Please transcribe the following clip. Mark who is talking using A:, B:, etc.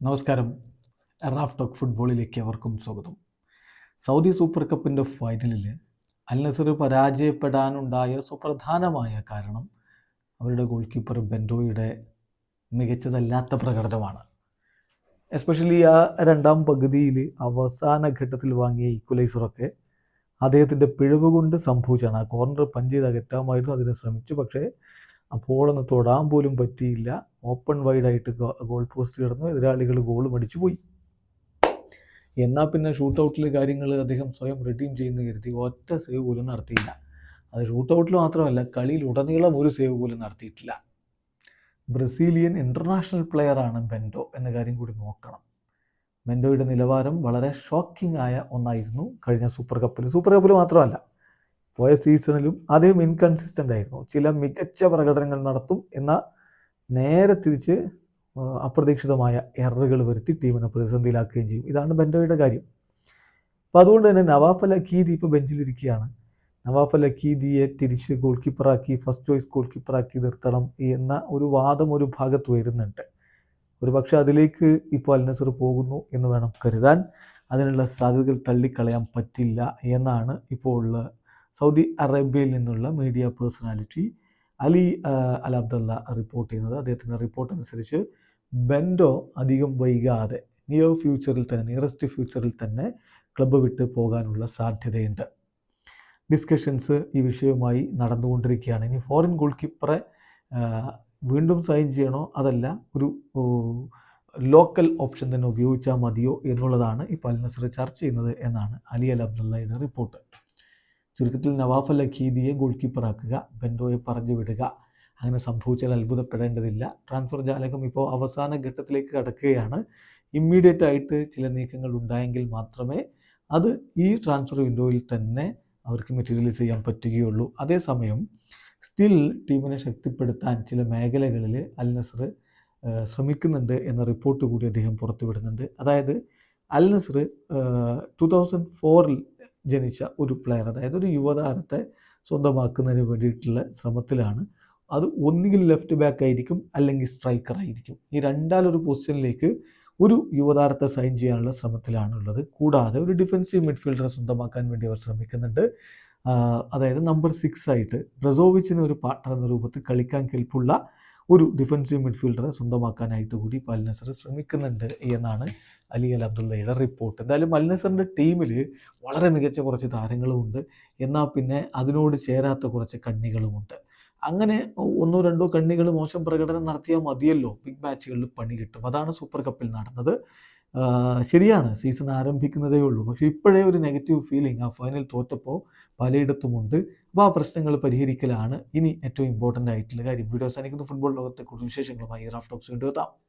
A: നമസ്കാരം. Raf talk ഫുട്ബോളിലേക്ക് അവർക്കും സ്വാഗതം. സൗദി സൂപ്പർ കപ്പിന്റെ ഫൈനലിൽ അൽ നസർ പരാജയപ്പെടാനുണ്ടായ സുപ്രധാനമായ കാരണം അവരുടെ ഗോൾ കീപ്പർ ബെൻഡോയുടെ മികച്ചതല്ലാത്ത പ്രകടനമാണ്. എസ്പെഷ്യലി ആ രണ്ടാം പകുതിയിൽ അവസാന ഘട്ടത്തിൽ വാങ്ങിയ ഈക്വലൈസറൊക്കെ അദ്ദേഹത്തിന്റെ പിഴവ് കൊണ്ട് സംഭവിച്ചാണ് ആ കോർണർ പഞ്ച് ചെയ്ത് അകറ്റാമായിരുന്നു. അതിനെ ശ്രമിച്ചു. പക്ഷേ അപ്പോളൊന്ന് തൊടാൻ പോലും പറ്റിയില്ല. ഓപ്പൺ വൈഡായിട്ട് ഗോൾ പോസ്റ്റ് കിടന്നു. എതിരാളികൾ ഗോൾ അടിച്ചു പോയി. എന്നാൽ പിന്നെ ഷൂട്ട് ഔട്ടിലെ കാര്യങ്ങൾ അദ്ദേഹം സ്വയം റിഡീം ചെയ്യുന്ന കരുതി. ഒറ്റ സേവ് പോലും നടത്തിയില്ല. അത് ഷൂട്ട് ഔട്ടിൽ മാത്രമല്ല കളിയിൽ ഉടനീളം ഒരു സേവ് പോലും നടത്തിയിട്ടില്ല. ബ്രസീലിയൻ ഇന്റർനാഷണൽ പ്ലെയറാണ് ബെൻഡോ എന്ന കാര്യം കൂടി നോക്കണം. ബെൻഡോയുടെ നിലവാരം വളരെ ഷോക്കിംഗ് ആയ ഒന്നായിരുന്നു. കഴിഞ്ഞ സൂപ്പർ കപ്പിൽ സൂപ്പർ കപ്പിൽ മാത്രമല്ല പോയ സീസണിലും അദ്ദേഹം ഇൻകൺസിസ്റ്റന്റ് ആയിരുന്നു. ചില മികച്ച പ്രകടനങ്ങൾ നടത്തും എന്ന നേരെ തിരിച്ച് അപ്രതീക്ഷിതമായ എററുകൾ വരുത്തി ടീമിനെ പ്രതിസന്ധിയിലാക്കുകയും ചെയ്യും. ഇതാണ് ബെൻഡോയുടെ കാര്യം. അപ്പോൾ അതുകൊണ്ട് തന്നെ നവാഫ് അക്കീദി ഇപ്പോൾ ബെഞ്ചിലിരിക്കുകയാണ്. നവാഫ് അലഖീദിയെ തിരിച്ച് ഗോൾ കീപ്പറാക്കി ഫസ്റ്റ് ചോയ്സ് ഗോൾ കീപ്പറാക്കി നിർത്തണം എന്ന ഒരു വാദം ഒരു ഭാഗത്ത് വരുന്നുണ്ട്. ഒരു പക്ഷേ അതിലേക്ക് ഇപ്പോൾ അൽനസർ പോകുന്നു എന്ന് വേണം കരുതാൻ. അതിനുള്ള സാധ്യതകൾ തള്ളിക്കളയാൻ പറ്റില്ല എന്നാണ് ഇപ്പോൾ സൗദി അറേബ്യയിൽ നിന്നുള്ള media personality Ali Al Abdullah report ചെയ്യുന്നത്. അദ്ദേഹത്തിന്റെ റിപ്പോർട്ട് അനുസരിച്ച് ബെൻഡോ അധികം വൈകാതെ നിയർ ഫ്യൂച്ചറിൽ തന്നെ നിയറസ്റ്റ് ഫ്യൂച്ചറിൽ തന്നെ ക്ലബ്ബ് വിട്ട് പോകാനുള്ള സാധ്യതയുണ്ട്. ഡിസ്കഷൻസ് ഈ വിഷയവുമായി നടന്നുകൊണ്ടിരിക്കുകയാണ്. ഇനി ഫോറിൻ ഗോൾ കീപ്പറെ വീണ്ടും സൈൻ ചെയ്യണോ? അതല്ല ഒരു ലോക്കൽ ഓപ്ഷൻ തന്നെ ഉപയോഗിച്ചാൽ മതിയോ എന്നുള്ളതാണ് ഇപ്പോൾ അൽ നസർ ചർച്ച ചെയ്യുന്നത് എന്നാണ് അലി അൽ അബ്ദുള്ളയുടെ റിപ്പോർട്ട് ചുരുക്കത്തിൽ നവാഫ് അൽ അഖീദിയെ ഗോൾ കീപ്പറാക്കുക ബെൻഡോയെ പറഞ്ഞു വിടുക അങ്ങനെ സംഭവിച്ചാൽ അത്ഭുതപ്പെടേണ്ടതില്ല. ട്രാൻസ്ഫർ ജാലകം ഇപ്പോൾ അവസാന ഘട്ടത്തിലേക്ക് കടക്കുകയാണ്. ഇമ്മീഡിയറ്റ് ആയിട്ട് ചില നീക്കങ്ങൾ ഉണ്ടായെങ്കിൽ മാത്രമേ അത് ഈ ട്രാൻസ്ഫർ വിൻഡോയിൽ തന്നെ അവർക്ക് മെറ്റീരിയലൈസ് ചെയ്യാൻ പറ്റുകയുള്ളൂ. അതേസമയം സ്റ്റിൽ ടീമിനെ ശക്തിപ്പെടുത്താൻ ചില മേഖലകളിൽ അൽ നസർ ശ്രമിക്കുന്നുണ്ട് എന്ന റിപ്പോർട്ട് കൂടി അദ്ദേഹം പുറത്തുവിടുന്നുണ്ട്. അതായത് അൽ നസർ ടു തൗസൻഡ് ഫോറിൽ ജനിച്ച ഒരു പ്ലെയർ അതായത് ഒരു യുവതാരത്തെ സ്വന്തമാക്കുന്നതിന് വേണ്ടിയിട്ടുള്ള ശ്രമത്തിലാണ്. അത് ഒന്നുകിൽ ലെഫ്റ്റ് ബാക്ക് ആയിരിക്കും അല്ലെങ്കിൽ സ്ട്രൈക്കർ ആയിരിക്കും. ഈ രണ്ടാലൊരു പൊസിഷനിലേക്ക് ഒരു യുവതാരത്തെ സൈൻ ചെയ്യാനുള്ള ശ്രമത്തിലാണുള്ളത്. കൂടാതെ ഒരു ഡിഫൻസീവ് മിഡ്ഫീൽഡറെ സ്വന്തമാക്കാൻ വേണ്ടി അവർ ശ്രമിക്കുന്നുണ്ട്. അതായത് നമ്പർ സിക്സ് ആയിട്ട് ബ്രസോവിച്ചിന് ഒരു പാർട്ണർ എന്ന രൂപത്തിൽ കളിക്കാൻ കെൽപ്പുള്ള ഒരു ഡിഫൻസീവ് മിഡ്ഫീൽഡറെ സ്വന്തമാക്കാനായിട്ട് കൂടി ഇപ്പോൾ അൽനസർ ശ്രമിക്കുന്നുണ്ട് എന്നാണ് അലി അൽ അബ്ദുള്ളയുടെ റിപ്പോർട്ട് എന്തായാലും അൽനസറിന്റെ ടീമിൽ വളരെ മികച്ച കുറച്ച് താരങ്ങളുമുണ്ട്. എന്നാൽ പിന്നെ അതിനോട് ചേരാത്ത കുറച്ച് കണ്ണികളുമുണ്ട്. അങ്ങനെ ഒന്നോ രണ്ടോ കണ്ണികൾ മോശം പ്രകടനം നടത്തിയാൽ മതിയല്ലോ. ബിഗ് മാച്ചുകളിൽ പണി കിട്ടും. അതാണ് സൂപ്പർ കപ്പിൽ നടന്നത്. ശരിയാണ്. സീസൺ ആരംഭിക്കുന്നതേ ഉള്ളൂ. പക്ഷേ ഇപ്പോഴേ ഒരു നെഗറ്റീവ് ഫീലിംഗ് ആ ഫൈനൽ തോറ്റപ്പോൾ പലയിടത്തുമുണ്ട്. അപ്പോൾ ആ പ്രശ്നങ്ങൾ പരിഹരിക്കലാണ് ഇനി ഏറ്റവും ഇമ്പോർട്ടന്റ് ആയിട്ടുള്ള കാര്യം. വീഡിയോ അവസാനിക്കുന്ന. ഫുട്ബോൾ ലോകത്തെ കൂടുതൽ വിശേഷങ്ങളുമായി റാഫ് ടോക്സ് വീണ്ടും എത്താം.